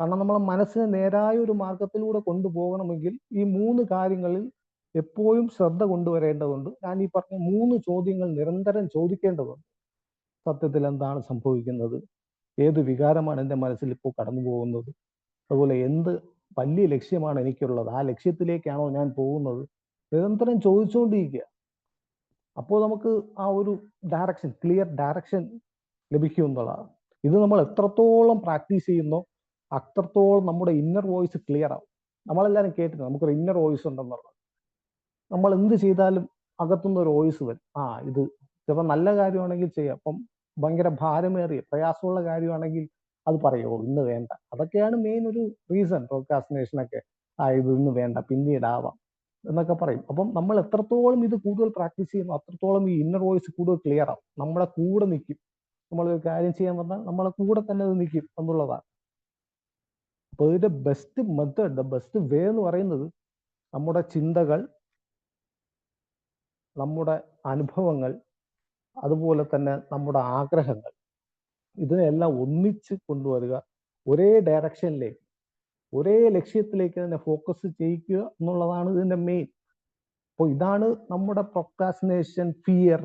കാരണം നമ്മളെ മനസ്സിനെ നേരായ ഒരു മാർഗത്തിലൂടെ കൊണ്ടുപോകണമെങ്കിൽ ഈ മൂന്ന് കാര്യങ്ങളിൽ എപ്പോഴും ശ്രദ്ധ കൊണ്ടുവരേണ്ടതുണ്ട്. ഞാൻ ഈ പറഞ്ഞ മൂന്ന് ചോദ്യങ്ങൾ നിരന്തരം ചോദിക്കേണ്ടതുണ്ട്. സത്യത്തിൽ എന്താണ് സംഭവിക്കുന്നത്? ഏത് വികാരമാണ് എന്റെ മനസ്സിൽ ഇപ്പോൾ കടന്നു പോകുന്നത് അതുപോലെ എന്ത് വലിയ ലക്ഷ്യമാണ് എനിക്കുള്ളത്. ആ ലക്ഷ്യത്തിലേക്കാണോ ഞാൻ പോകുന്നത്? നിരന്തരം ചോദിച്ചുകൊണ്ടിരിക്കുക. അപ്പോൾ നമുക്ക് ആ ഒരു ഡയറക്ഷൻ ക്ലിയർ ഡയറക്ഷൻ ലഭിക്കും എന്നുള്ളതാണ്. ഇത് നമ്മൾ എത്രത്തോളം പ്രാക്ടീസ് ചെയ്യുന്നോ അത്രത്തോളം നമ്മുടെ ഇന്നർ വോയിസ് ക്ലിയർ ആവും. നമ്മളെല്ലാവരും കേട്ടിട്ടുണ്ട് നമുക്കൊരു ഇന്നർ വോയിസ് ഉണ്ടെന്നുള്ളത്. നമ്മൾ എന്ത് ചെയ്താലും അകത്തുനിന്ന് ഒരു വോയിസ് വരും. ആ ഇത് ചിലപ്പോൾ നല്ല കാര്യമാണെങ്കിൽ ചെയ്യാം. അപ്പം ഭയങ്കര ഭാരമേറിയ പ്രയാസമുള്ള കാര്യമാണെങ്കിൽ അത് പറയോ? ഇന്ന് വേണ്ട. അതൊക്കെയാണ് മെയിൻ ഒരു റീസൺ പ്രോക്കാസിനേഷനൊക്കെ ആ ഇത് ഇന്ന് വേണ്ട പിന്നീടാവാം എന്നൊക്കെ പറയും. അപ്പം നമ്മൾ എത്രത്തോളം ഇത് കൂടുതൽ പ്രാക്ടീസ് ചെയ്യുന്നു അത്രത്തോളം ഈ ഇന്നർ വോയിസ് കൂടുതൽ ക്ലിയർ ആവും. നമ്മളെ കൂടെ നിൽക്കും. നമ്മൾ ഒരു കാര്യം ചെയ്യാൻ വന്നാൽ നമ്മളെ കൂടെ തന്നെ അത് നിൽക്കും എന്നുള്ളതാണ്. അപ്പൊ ഇതിന്റെ best method the best way എന്ന് പറയുന്നത് നമ്മുടെ ചിന്തകൾ നമ്മുടെ അനുഭവങ്ങൾ അതുപോലെ തന്നെ നമ്മുടെ ആഗ്രഹങ്ങൾ ഇതിനെല്ലാം ഒന്നിച്ച് കൊണ്ടുവരിക. ഒരേ ഡയറക്ഷനിലേക്ക് ഒരേ ലക്ഷ്യത്തിലേക്ക് തന്നെ ഫോക്കസ് ചെയ്യിക്കുക എന്നുള്ളതാണ് ഇതിന്റെ മെയിൻ അപ്പോൾ ഇതാണ് നമ്മുടെ പ്രൊക്കാസിനേഷൻ ഫിയർ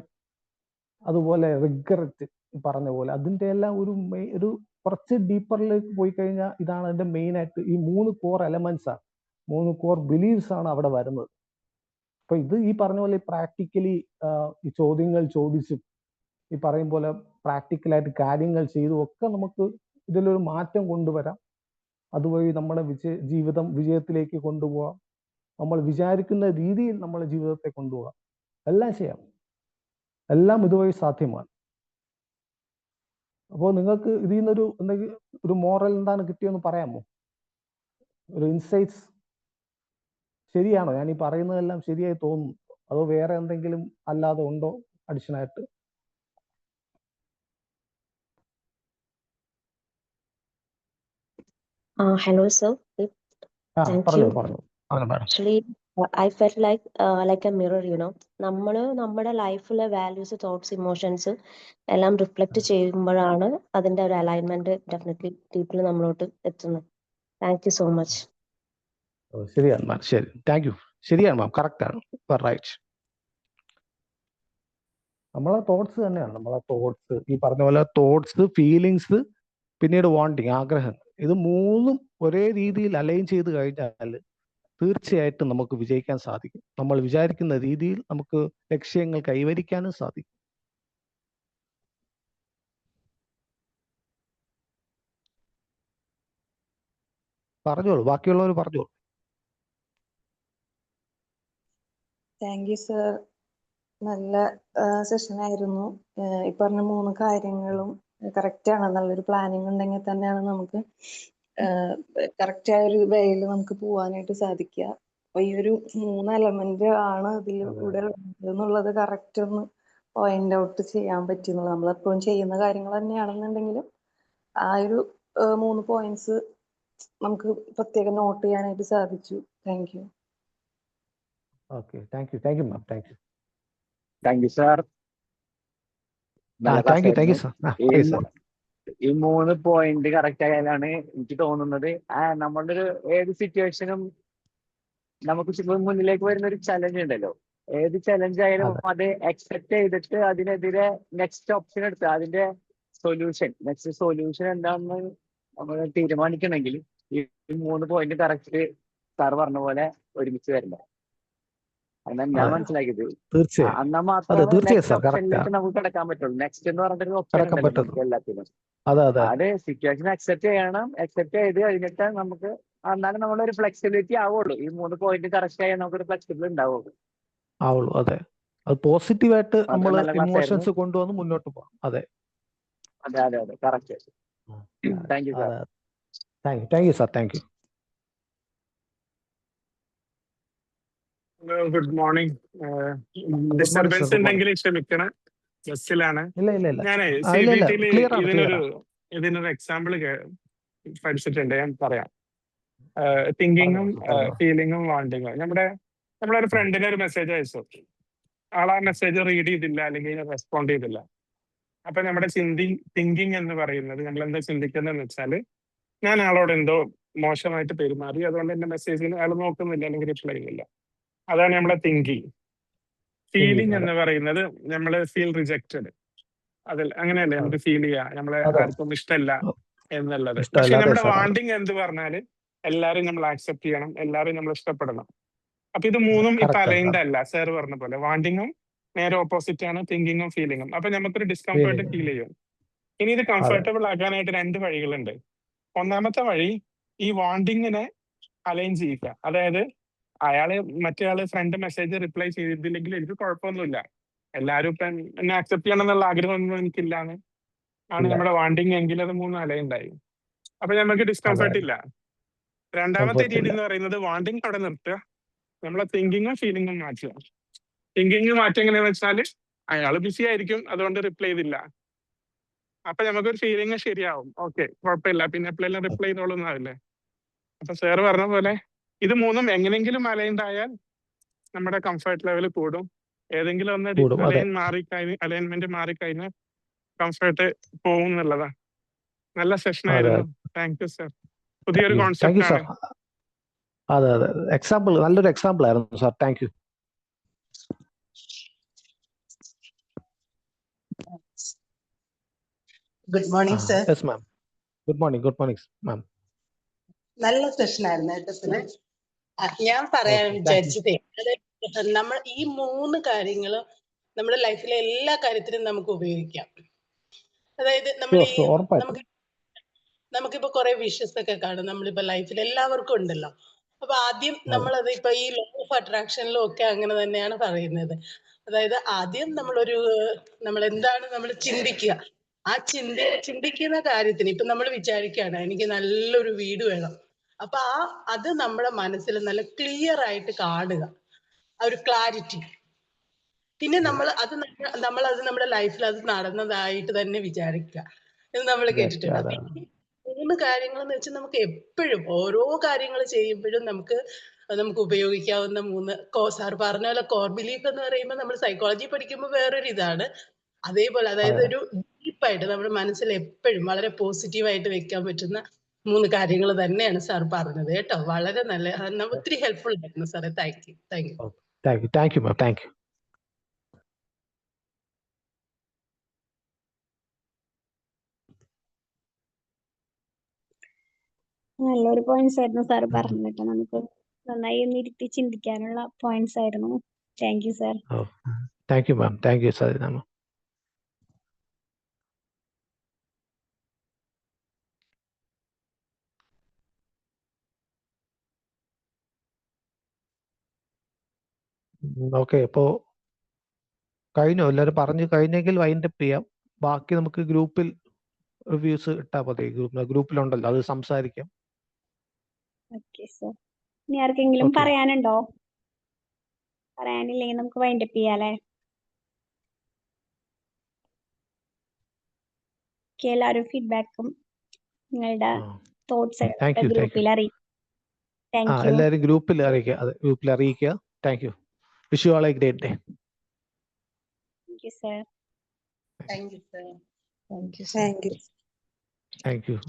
അതുപോലെ റിഗ്രറ്റ് പറഞ്ഞ പോലെ. അതിന്റെ എല്ലാം ഒരു ഒരു കുറച്ച് ഡീപ്പറിലേക്ക് പോയി കഴിഞ്ഞാൽ ഇതാണ് അതിന്റെ മെയിൻ ആയിട്ട് ഈ മൂന്ന് കോർ എലമെന്റ്സ് ആണ്. മൂന്ന് കോർ ബിലീവ്സ് ആണ് അവിടെ വരുന്നത്. അപ്പൊ ഇത് ഈ പറഞ്ഞ പോലെ പ്രാക്ടിക്കലി ഈ ചോദ്യങ്ങൾ ചോദിച്ചും ഈ പറയും പോലെ പ്രാക്ടിക്കലായിട്ട് കാര്യങ്ങൾ ചെയ്തും ഒക്കെ നമുക്ക് ഇതിലൊരു മാറ്റം കൊണ്ടുവരാം. അതുവഴി നമ്മുടെ വിജയ ജീവിതം വിജയത്തിലേക്ക് കൊണ്ടുപോകാം നമ്മൾ വിചാരിക്കുന്ന രീതിയിൽ നമ്മളെ ജീവിതത്തെ കൊണ്ടുപോകാം എല്ലാം ചെയ്യാം. എല്ലാം ഇതുവഴി സാധ്യമാണ്. അപ്പോൾ നിങ്ങൾക്ക് ഇതിൽ നിന്നൊരു എന്തെങ്കിലും ഒരു മോറൽ എന്താണ് കിട്ടിയെന്ന് പറയാമോ? ഒരു ഇൻസൈറ്റ്സ് ശരിയാണോ? ഞാൻ ഈ പറയുന്നതെല്ലാം ശരിയായി തോന്നുന്നു. അതോ വേറെ എന്തെങ്കിലും അല്ലാതെ ഉണ്ടോ അഡീഷൻ ആയിട്ട് സർ പറഞ്ഞു. പറഞ്ഞു. Actually, uh, I felt like uh, like a mirror, you നമ്മുടെ ലൈഫിലെ വാല്യൂസ് തോട്ട്സ് ഇമോഷൻസ് എല്ലാം റിഫ്ലക്ട് ചെയ്യുമ്പോഴാണ് അതിന്റെ ഒരു അലൈൻമെന്റ് ഡെഫിനറ്റ്ലി ഡീപ്പിൽ നമ്മളോട്ട് എത്തുന്നത്. താങ്ക് യു സോ മച്ച് ശരിയാണ് മാം ശരി. താങ്ക് യു ശരിയാണ് മാം കറക്റ്റ് ആണ്. റൈറ്റ് നമ്മളെ തോട്ട്സ് തന്നെയാണ്. നമ്മളെ തോട്ട്സ് ഈ പറഞ്ഞ പോലെ തോട്ട്സ് ഫീലിങ്സ് പിന്നീട് വാണ്ടിങ് ആഗ്രഹം ഇത് മൂന്നും ഒരേ രീതിയിൽ അലൈൻ ചെയ്ത് കഴിഞ്ഞാൽ തീർച്ചയായിട്ടും നമുക്ക് വിജയിക്കാൻ സാധിക്കും. നമ്മൾ വിചാരിക്കുന്ന രീതിയിൽ നമുക്ക് ലക്ഷ്യങ്ങൾ കൈവരിക്കാനും സാധിക്കും. പറഞ്ഞോളൂ ബാക്കിയുള്ളവർ പറഞ്ഞോളൂ. താങ്ക് യു സർ നല്ല സെഷൻ ആയിരുന്നു. ഈ പറഞ്ഞ മൂന്ന് കാര്യങ്ങളും കറക്റ്റ് ആണ് നല്ലൊരു പ്ലാനിങ് ഉണ്ടെങ്കിൽ തന്നെയാണ് നമുക്ക് കറക്റ്റ് ആയ ഒരു വേയിൽ നമുക്ക് പോവാനായിട്ട് സാധിക്കുക. അപ്പൊ ഈ ഒരു മൂന്ന് എലമെന്റ് ആണ് ഇതിൽ. കൂടെ ഉള്ളത് എന്നുള്ളത് കറക്റ്റ് ഒന്ന് പോയിന്റ് ഔട്ട് ചെയ്യാൻ പറ്റുന്നത്. നമ്മൾ എപ്പോഴും ചെയ്യുന്ന കാര്യങ്ങൾ തന്നെയാണെന്നുണ്ടെങ്കിലും ആ ഒരു മൂന്ന് പോയിന്റ്സ് നമുക്ക് പ്രത്യേകം നോട്ട് ചെയ്യാനായിട്ട് സാധിച്ചു. Thank you okay thank you thank you ma'am thank you thank you sir thank you thank you sir ആ ഈ മൂന്ന് പോയിന്റ് കറക്റ്റ് ആയാലാണ് എനിക്ക് തോന്നുന്നത്. ആ നമ്മളുടെ ഒരു ഏത് സിറ്റുവേഷനും നമുക്ക് മുന്നിലേക്ക് വരുന്ന ഒരു ചലഞ്ച് ഉണ്ടല്ലോ. ഏത് ചലഞ്ച് ആയാലും അത്. അക്സെപ്റ്റ് ചെയ്തിട്ട് അതിനെതിരെ നെക്സ്റ്റ് ഓപ്ഷൻ എടുത്ത് അതിന്റെ സൊല്യൂഷൻ നെക്സ്റ്റ് സൊല്യൂഷൻ എന്താണെന്ന് നമ്മൾ തീരുമാനിക്കണമെങ്കിൽ ഈ മൂന്ന് പോയിന്റ് കറക്റ്റ് സാർ പറഞ്ഞ പോലെ ഒരുമിച്ച് വരണം. ഞാൻ. മനസ്സിലാക്കിയത്. തീർച്ചയായും. എന്നാ അതെ മാത്രമേ നമുക്ക് കിടക്കാൻ പറ്റുള്ളൂ. നെക്സ്റ്റ് എന്ന് പറഞ്ഞിട്ട് ഓപ്ഷൻ എല്ലാത്തിനും. അതെ സിറ്റുവേഷൻ അക്സെപ്റ്റ് ചെയ്യണം. അക്സെപ്റ്റ് ചെയ്ത് കഴിഞ്ഞിട്ട് നമുക്ക് എന്നാലും നമ്മളൊരു ഫ്ലെക്സിബിലിറ്റി ആവുള്ളൂ. ഈ മൂന്ന് പോയിന്റ് കറക്റ്റ് ആയാൽ നമുക്കൊരു ഫ്ലെക്സിബിൾ ഉണ്ടാവുള്ളൂ. ആവുള്ളൂ അതെ. അത് പോസിറ്റീവായിട്ട് നമ്മൾ ഇമോഷൻസ് കൊണ്ടുവന്ന് മുന്നോട്ട് പോകാം അതെ. അതെ അതെ അതെ. Correct thank you sir thank you thank you sir thank you good morning disturbance. ഉണ്ടെങ്കിൽ ക്ഷമിക്കണം. ബസ്സിലാണ്. ഞാനേ ഇതിനൊരു ഇതിനൊരു എക്സാമ്പിൾ പഠിച്ചിട്ടുണ്ട്. ഞാൻ പറയാം. തിങ്കിങ്ങും. ഫീലിങ്ങും വാണ്ടിങ്ങും നമ്മുടെ നമ്മുടെ ഒരു ഫ്രണ്ടിന് ഒരു മെസ്സേജ് അയച്ചു. ആൾ ആ മെസ്സേജ് റീഡ് ചെയ്തില്ല അല്ലെങ്കിൽ റെസ്പോണ്ട് ചെയ്തില്ല. അപ്പൊ നമ്മുടെ ചിന്തി തിങ്കിങ് എന്ന് പറയുന്നത് നമ്മൾ എന്താ ചിന്തിക്കുന്നതെന്ന് വെച്ചാൽ ഞാൻ ആളോട് എന്തോ മോശമായിട്ട് പെരുമാറി അതുകൊണ്ട് എന്റെ മെസ്സേജിന് അയാൾ നോക്കുന്നില്ല അല്ലെങ്കിൽ റിപ്ലൈ ചെയ്യുന്നില്ല. അതാണ് നമ്മളെ തിങ്കിങ് ഫീലിംഗ് എന്ന് പറയുന്നത് നമ്മൾ ഫീൽ റിജക്റ്റഡ് അതിൽ അങ്ങനെയല്ലേ? നമുക്ക് ഫീൽ ചെയ്യാം. നമ്മളെ ആർക്കും ഇഷ്ടമല്ല എന്നുള്ളത്. പക്ഷെ നമ്മുടെ. വാണ്ടിങ് എന്ത് പറഞ്ഞാൽ എല്ലാരും നമ്മൾ ആക്സെപ്റ്റ് ചെയ്യണം. എല്ലാരും നമ്മൾ ഇഷ്ടപ്പെടണം. അപ്പൊ ഇത് മൂന്നും ഇപ്പൊ അലൈൻഡ് അല്ല സാർ പറഞ്ഞ പോലെ. വാണ്ടിങ്ങും നേരെ ഓപ്പോസിറ്റ് ആണ്. തിങ്കിങ്ങും ഫീലിങ്ങും അപ്പൊ നമുക്കൊരു ഡിസ്കംഫർട്ട്. ഫീൽ ചെയ്യും. ഇനി ഇത് കംഫർട്ടബിൾ ആക്കാനായിട്ട് രണ്ട് വഴികളുണ്ട്. ഒന്നാമത്തെ വഴി ഈ വാണ്ടിങ്ങിനെ അലൈൻ ചെയ്യുക അതായത് അയാൾ മറ്റേയാൾ ഫ്രണ്ട് മെസ്സേജ് റിപ്ലൈ ചെയ്തില്ലെങ്കിൽ എനിക്ക് കുഴപ്പമൊന്നുമില്ല. എല്ലാരും ഇപ്പൊ എന്നെ അക്സെപ്റ്റ് ചെയ്യണം എന്നുള്ള ആഗ്രഹമൊന്നും എനിക്കില്ലാന്ന്. ആണ് നമ്മുടെ വാണ്ടിങ് എങ്കിൽ അത് മൂന്ന് അലയുണ്ടായി. അപ്പൊ നമുക്ക് ഡിസ്കംഫർട്ട് ഇല്ല. രണ്ടാമത്തെ രീതി എന്ന് പറയുന്നത് വാണ്ടിങ് അവിടെ നിർത്തുക. നമ്മളെ തിങ്കിങ്ങും ഫീലിങ്ങും മാറ്റുക. തിങ്കിങ് മാറ്റം എങ്ങനെയാന്ന് വെച്ചാൽ അയാൾ ബിസി ആയിരിക്കും അതുകൊണ്ട് റിപ്ലൈ ചെയ്തില്ല. അപ്പൊ നമുക്കൊരു ഫീലിംഗ് ശരിയാവും. ഓക്കെ കുഴപ്പമില്ല. പിന്നെ എപ്പോഴെല്ലാം റിപ്ലൈ ചെയ്തോളുന്നാവില്ലേ? അപ്പൊ സാറ് പറഞ്ഞ പോലെ ഇത് മൂന്നും എങ്ങനെങ്കിലും അലൈൻഡ് ആയാൽ നമ്മുടെ കംഫർട്ട് ലെവൽ കൂടും. ഏതെങ്കിലും ഒന്ന്. അലൈൻ മാറിക്കഴിഞ്ഞ് അലൈൻമെന്റ് മാറിക്കഴിഞ്ഞാൽ കംഫർട്ട് പോകും എന്നുള്ളതാ. നല്ല സെഷൻ ആയിരുന്നു. താങ്ക് യു സർ പുതിയൊരു കോൺസെപ്റ്റ് ആണ്. അതെ അതെ എക്സാമ്പിൾ നല്ലൊരു എക്സാമ്പിൾ ആയിരുന്നു sir thank you good morning sir yes ma'am good morning good morning ma'am നല്ല സെഷൻ ആയിരുന്നു കേട്ടോ ഞാൻ പറയാൻ വിചാരിച്ചത് അതായത് നമ്മൾ ഈ മൂന്ന് കാര്യങ്ങളും നമ്മുടെ ലൈഫിലെ എല്ലാ കാര്യത്തിനും നമുക്ക് ഉപയോഗിക്കാം. അതായത് നമ്മൾ ഈ ഉറപ്പായിട്ടും. നമുക്ക് നമുക്കിപ്പോ കുറെ വിഷസ് ഒക്കെ കാണും. നമ്മളിപ്പോ ലൈഫിൽ എല്ലാവർക്കും ഉണ്ടല്ലോ. അപ്പൊ ആദ്യം നമ്മളത് ഇപ്പൊ ഈ ലോ ഓഫ് അട്രാക്ഷനിലും ഒക്കെ അങ്ങനെ തന്നെയാണ് പറയുന്നത്. അതായത് ആദ്യം നമ്മളൊരു നമ്മൾ എന്താണ് നമ്മൾ ചിന്തിക്കുക. ആ ചിന്തി ചിന്തിക്കുന്ന കാര്യത്തിന് ഇപ്പൊ നമ്മൾ വിചാരിക്കുകയാണ് എനിക്ക് നല്ലൊരു വീട് വേണം. അപ്പൊ ആ അത് നമ്മുടെ മനസ്സിൽ നല്ല ക്ലിയർ ആയിട്ട് കാണുക. ആ ഒരു ക്ലാരിറ്റി പിന്നെ നമ്മൾ അത് നമ്മൾ അത് നമ്മുടെ ലൈഫിൽ അത് നടന്നതായിട്ട് തന്നെ വിചാരിക്കുക. എന്ന് നമ്മൾ കേട്ടിട്ടുണ്ട്. മൂന്ന് കാര്യങ്ങൾ എന്ന് വെച്ചാൽ നമുക്ക് എപ്പോഴും ഓരോ കാര്യങ്ങൾ ചെയ്യുമ്പോഴും നമുക്ക് നമുക്ക് ഉപയോഗിക്കാവുന്ന മൂന്ന് കോ സാർ പറഞ്ഞ പോലെ കോർ ബിലീഫ് എന്ന് പറയുമ്പോൾ നമ്മൾ സൈക്കോളജി പഠിക്കുമ്പോൾ വേറൊരു ഇതാണ്. അതേപോലെ അതായത് അതെ. ഒരു ഡീപ്പായിട്ട് നമ്മുടെ മനസ്സിൽ എപ്പോഴും വളരെ പോസിറ്റീവായിട്ട് വെക്കാൻ പറ്റുന്ന മൂന്ന് കാര്യങ്ങൾ തന്നെയാണ് സാർ പറഞ്ഞത് കേട്ടോ. വളരെ നല്ല ഒത്തിരി ഹെൽപ്ഫുൾ ആയിരുന്നു സാറേ thank you thank you thank you thank you ma'am thank you നല്ലൊരു പോയിന്റ്സ് ആയിരുന്നു സാർ പറഞ്ഞത് കേട്ടോ. നമുക്ക് നന്നായി ഒന്ന് ഇരുത്തി ചിന്തിക്കാനുള്ള പോയിന്റ്സ് ആയിരുന്നു. Thank you sir thank you ma'am thank you Sarina okay അപ്പോ കഴിഞ്ഞു? എല്ലാവരും പറഞ്ഞു കഴിഞ്ഞെങ്കിൽ വൈൻഡപ്പ് ചെയ്യാം. ബാക്കി നമുക്ക് ഗ്രൂപ്പിൽ റിവ്യൂസ് ഇട്ടാൽ മതി. ഗ്രൂപ്പിൽ ഗ്രൂപ്പിലുണ്ടല്ലോ അത് സംസാരിക്കാം. ഇനി ആർക്കെങ്കിലും. പറയാനുണ്ടോ? പറയാനില്ലെങ്കിൽ നമുക്ക് വൈൻഡപ്പ് ചെയ്യാല്ലേ എല്ലാവരും ഫീഡ്ബാക്കും നിങ്ങളുടെ തോട്ട്സ്. ഗ്രൂപ്പിൽ അറിയിക്കും. എല്ലാവരും ഗ്രൂപ്പിൽ അറിയിക്കുക. ഗ്രൂപ്പിൽ അറിയിക്കുക. Thank you Wish you all a great day. Thank you, sir. Thank you, sir. Thank you, sir. Thank you. Thank you.